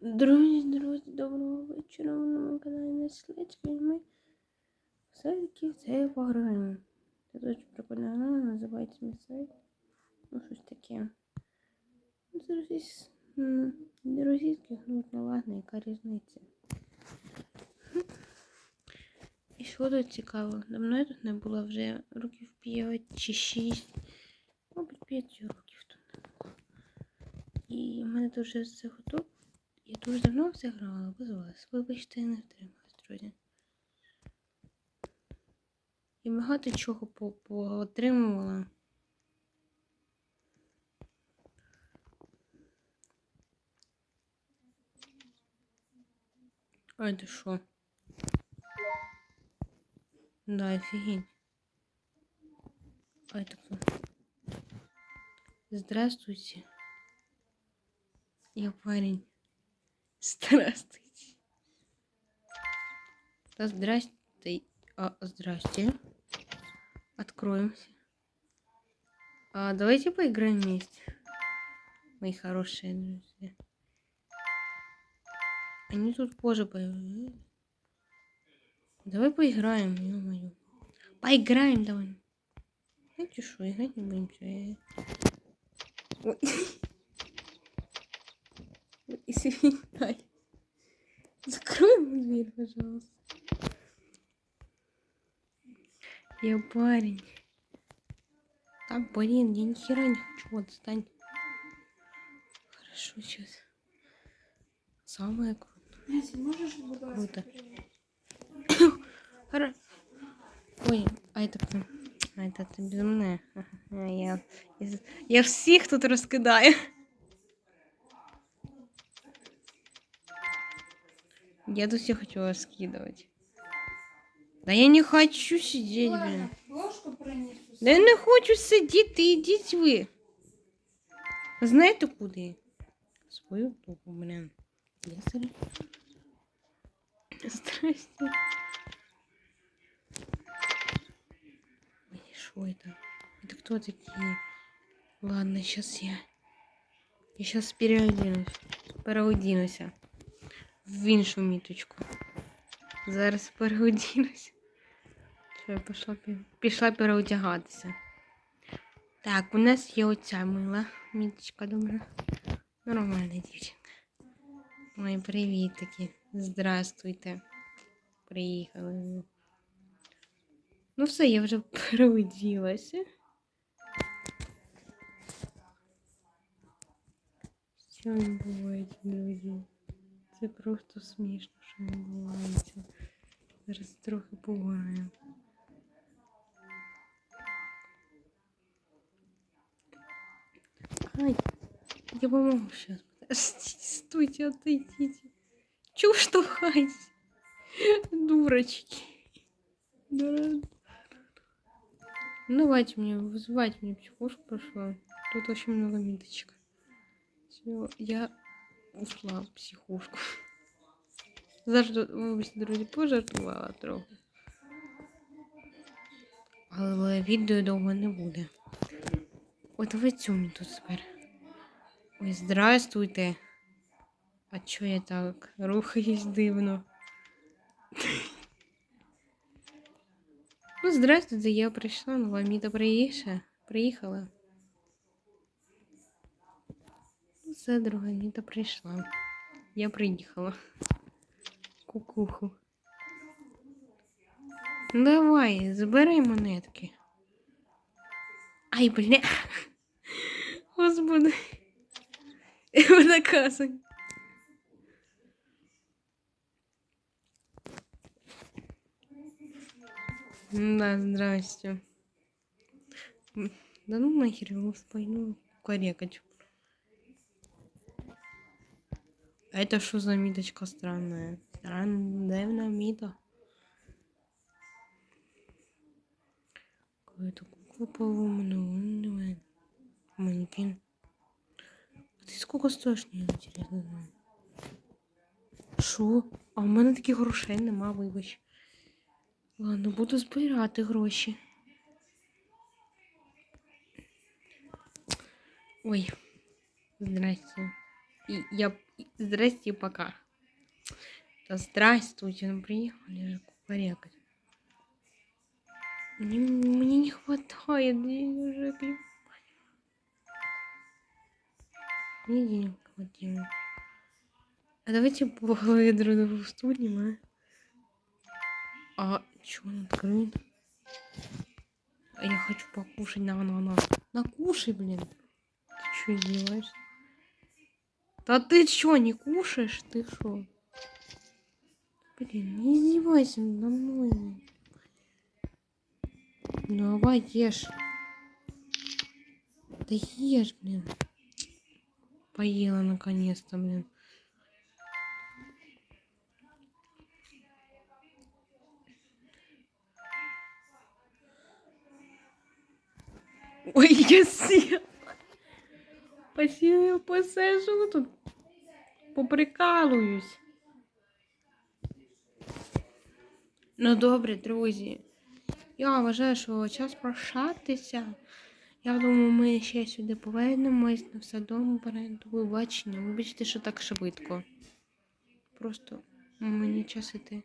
Друзі, друзі, доброго вечора. На моєму каналі Неслицький. Ми все-таки це пограємо. Це дуже прикольна гра, називається Місайт. Ну, щось таке. Російсь... російських, ну ну ладно, яка різниця. І що тут цікаво? Давно я тут не була вже років 5 чи 6. Мабуть, 5 років тут не було. І в мене дуже все готово. Дуже давно все грала без вас. Вибачте, я не втрималась, друзі. І багато чого по- поотримувала. А это що? Да, офигеть. А это кто? Здравствуйте. Я парень. Здравствуйте. Да здрасте. А, здрасте. Откроемся. А, давайте поиграем вместе. Мои хорошие друзья. Они тут позже появляются. Давай поиграем, ё-моё. Поиграем давай. Знаете что, играть не будем. Ой. Ой, Извиняй. Закрой мне дверь, пожалуйста. Я парень. Да блин, я ни хера не хочу, отстань. Хорошо, сейчас. Самое крутое. Круто. перевірити? Хоро... Ой, а это кто? А это ты безумная. А я, я, я всіх тут розкидаю. Я тут всех хочу раскидывать. Да я не хочу сидеть, блин. Ладно, ложку принесу. Да я не хочу сидіти, ідіть ви. Знаєте куди? Свою тупу, блин. Я сорі. Здрасте. Ой, что это? Это кто такие? Ладно, сейчас я... Я сейчас переоденусь. Переодінуся. В іншу міточку. Зараз переодінусь. Що я пішла, пішла переодягатися. Так, у нас є оця мила міточка добра. Нормальна дівчинка. Ой, привіт таки. Здравствуйте. Приїхали. Ну все, я вже переоділася. Що відбувається, друзі? Це просто смішно, що відбувається. Зараз трохи пограємо. Ай, я помогу сейчас. Подождите, стойте, отойдите. Чего штовхаетесь? Дурочки. Ну, давайте мне, вызывайте мне психушку, прошу. Тут очень много миточек. Все, я ушла в психушку. Зажду, вибачте, друзі, пожартувала трохи. Але відео довго не буде. Давай цю мені тут тепер. Ой, здравствуйте. А чо я так? Рухаюсь дивно. Ну, здравствуйте, я прийшла, нова міта приїхала. Приїхала. Міта прийшла. Я приїхала. Кукуху. Давай, забирай монетки. Ай, бля. Господи. Наказуй. Да, здрасте. Да ну нахер его спойну корекать. А это что за миточка странная? Странная мита. Какая-то кукла по-моему, манекен. А ти сколько стоїш, мені інтересно знаю. Що? А в мене таких грошей нема, вибач. Ладно, буду збирати гроші. Ой, здрасте. Я Здрасте, пока. Да здравствуйте, ну приехали же кукарекать. Мне, мне не хватает денежек. Мне денег хватило. А давайте по голове друг другу студим, а? А, чё он открыт? А я хочу покушать на на на. Накушай, блин. Ты чё делаешь? Да ты чё, не кушаешь? Ты шо? Блин, не издевайся надо мной. Давай, ешь. Да ешь, блин. Поела наконец-то, блин. Ой, я села. Посію посижу тут. Поприкалуюсь. Ну добре, друзі. Я вважаю, що час прощатися. Я думаю, ми ще сюди повернемось на все добре. До побачення. Вибачте, що так швидко. Просто мені час іти.